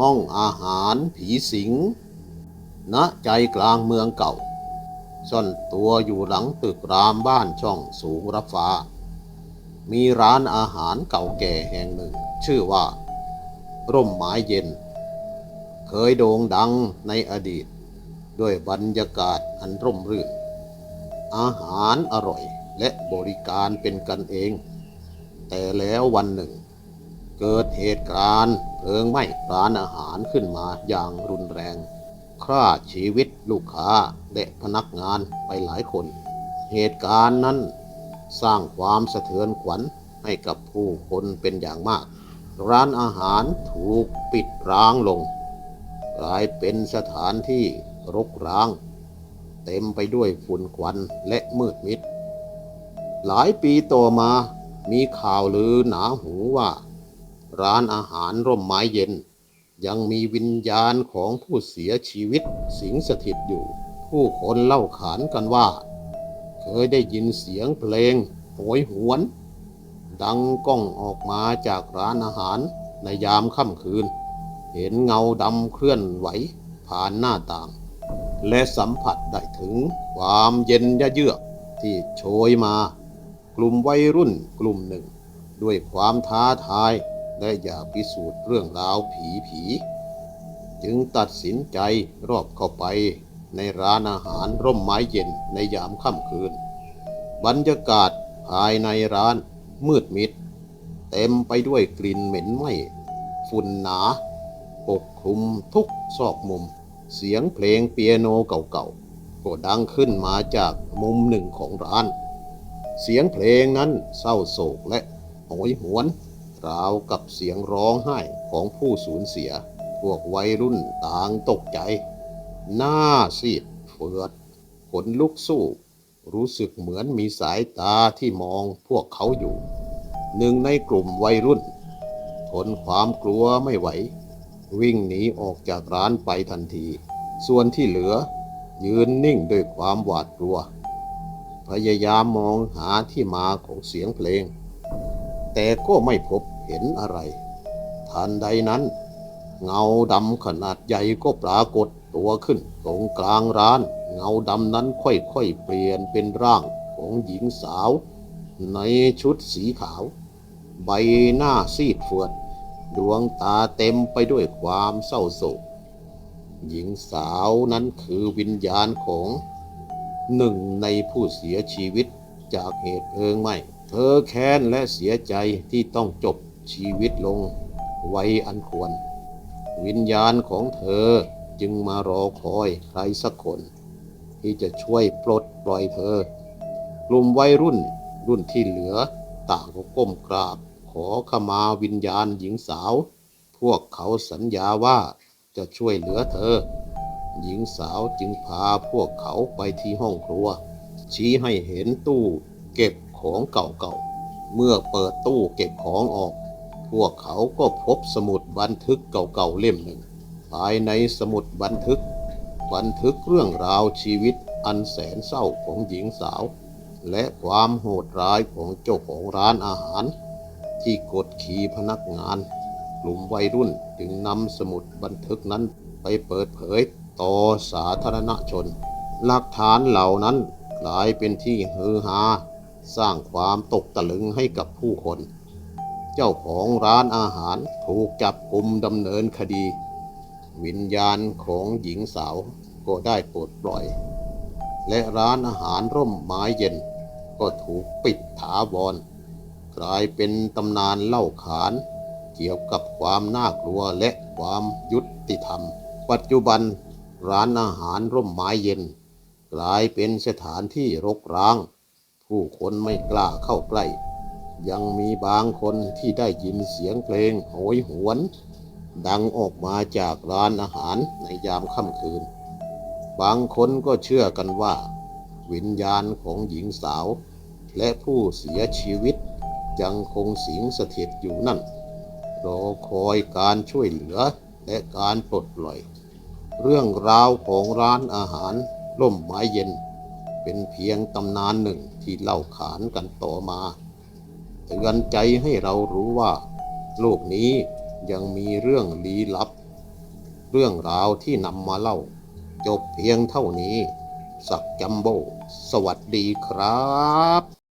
ห้องอาหารผีสิง ณ ใจกลางเมืองเก่า ซ่อนตัวอยู่หลังตึกรามบ้านช่องสูงรับฟ้า มีร้านอาหารเก่าแก่แห่งหนึ่ง ชื่อว่า ร่มไม้เย็น เคยโด่งดังในอดีต ด้วยบรรยากาศอันร่มรื่น อาหารอร่อยและบริการเป็นกันเอง แต่แล้ววันหนึ่ง เกิดเหตุการณ์เพลิงไหม้ร้านอาหารขึ้นมาอย่างรุนแรงฆ่าชีวิตลูกค้าและพนักงานไปหลายคน เหตุการณ์นั้นสร้างความสะเทือนขวัญให้กับผู้คนเป็นอย่างมาก ร้านอาหารถูกปิดร้างลง กลายเป็นสถานที่รกร้าง เต็มไปด้วยฝุ่นควันและมืดมิด หลายปีต่อมามีข่าวลือหนาหูว่า ร้านอาหารร่มไม้เย็น ยังมีวิญญาณของผู้เสียชีวิตสิงสถิตอยู่ ผู้คนเล่าขานกันว่า เคยได้ยินเสียงเพลงโหยหวน ดังก้องออกมาจากร้านอาหารในยามค่ำคืน เห็นเงาดำเคลื่อนไหวผ่านหน้าต่าง และสัมผัสได้ถึงความเย็นยะเยือกที่โชยมา กลุ่มวัยรุ่นกลุ่มหนึ่ง ด้วยความท้าทาย และอยากพิสูจน์เรื่องราวผีผี จึงตัดสินใจรอบเข้าไปในร้านอาหารร่มไม้เย็นในยามค่ำคืน บรรยากาศภายในร้านมืดมิด เต็มไปด้วยกลิ่นเหม็นไหม้ฝุ่นหนา ปกคลุมทุกซอกมุม เสียงเพลงเปียโนเก่าๆก็ดังขึ้นมาจากมุมหนึ่งของร้าน เสียงเพลงนั้นเศร้าโศกและโหยหวน ราวกับเสียงร้องไห้ของผู้สูญเสีย พวกวัยรุ่นต่างตกใจ หน้าซีดเฟือดขนลุกสู้รู้สึกเหมือนมีสายตาที่มองพวกเขาอยู่ หนึ่งในกลุ่มวัยรุ่น ทนความกลัวไม่ไหว วิ่งหนีออกจากร้านไปทันที ส่วนที่เหลือ ยืนนิ่งด้วยความหวาดกลัว พยายามมองหาที่มาของเสียงเพลง แต่ก็ไม่พบเห็นอะไร ทันใดนั้น เงาดำขนาดใหญ่ก็ปรากฏตัวขึ้น ตรงกลางร้าน เงาดำนั้นค่อยๆเปลี่ยนเป็นร่างของหญิงสาว ในชุดสีขาว ใบหน้าซีดเฟือด ดวงตาเต็มไปด้วยความเศร้าโศก หญิงสาวนั้นคือวิญญาณของหนึ่งในผู้เสียชีวิตจากเหตุเพลิงไหม้ เธอแค้นและเสียใจที่ต้องจบชีวิตลงไว้อันควร วิญญาณของเธอจึงมารอคอยใครสักคน ที่จะช่วยปลดปล่อยเธอ กลุ่มวัยรุ่นรุ่นที่เหลือต่างก็ก้มกราบ ขอขมาวิญญาณหญิงสาว พวกเขาสัญญาว่าจะช่วยเหลือเธอ หญิงสาวจึงพาพวกเขาไปที่ห้องครัว ชี้ให้เห็นตู้เก็บ ของเก่าๆ เมื่อเปิดตู้เก็บของออก พวกเขาก็พบสมุดบันทึกเก่าๆเล่มหนึ่ง ภายในสมุดบันทึก บันทึกเรื่องราวชีวิตอันแสนเศร้าของหญิงสาว และความโหดร้ายของเจ้าของร้านอาหาร ที่กดขี่พนักงาน กลุ่มวัยรุ่นจึงนำสมุดบันทึกนั้นไปเปิดเผยต่อสาธารณชน หลักฐานเหล่านั้นกลายเป็นที่ฮือฮา สร้างความตกตะลึงให้กับผู้คน เจ้าของร้านอาหารถูกจับกลุ่มดำเนินคดี วิญญาณของหญิงสาวก็ได้ปลดปล่อย และร้านอาหารร่มไม้เย็น ก็ถูกปิดถาวร กลายเป็นตำนานเล่าขาน เกี่ยวกับความน่ากลัวและความยุติธรรม ปัจจุบันร้านอาหารร่มไม้เย็น กลายเป็นสถานที่รกร้าง ผู้คนไม่กล้าเข้าใกล้ ยังมีบางคนที่ได้ยินเสียงเพลงโหยหวน ดังออกมาจากร้านอาหารในยามค่ำคืน บางคนก็เชื่อกันว่า วิญญาณของหญิงสาว และผู้เสียชีวิตยังคงสิงสถิตอยู่นั่น รอคอยการช่วยเหลือและการปลดปล่อย เรื่องราวของร้านอาหารร่มไม้เย็น เป็นเพียงตำนานหนึ่งที่เล่าขานกันต่อมาเตือนใจให้เรารู้ว่า โลกนี้ยังมีเรื่องลี้ลับ เรื่องราวที่นำมาเล่า จบเพียงเท่านี้ สักจัมโบ สวัสดีครับ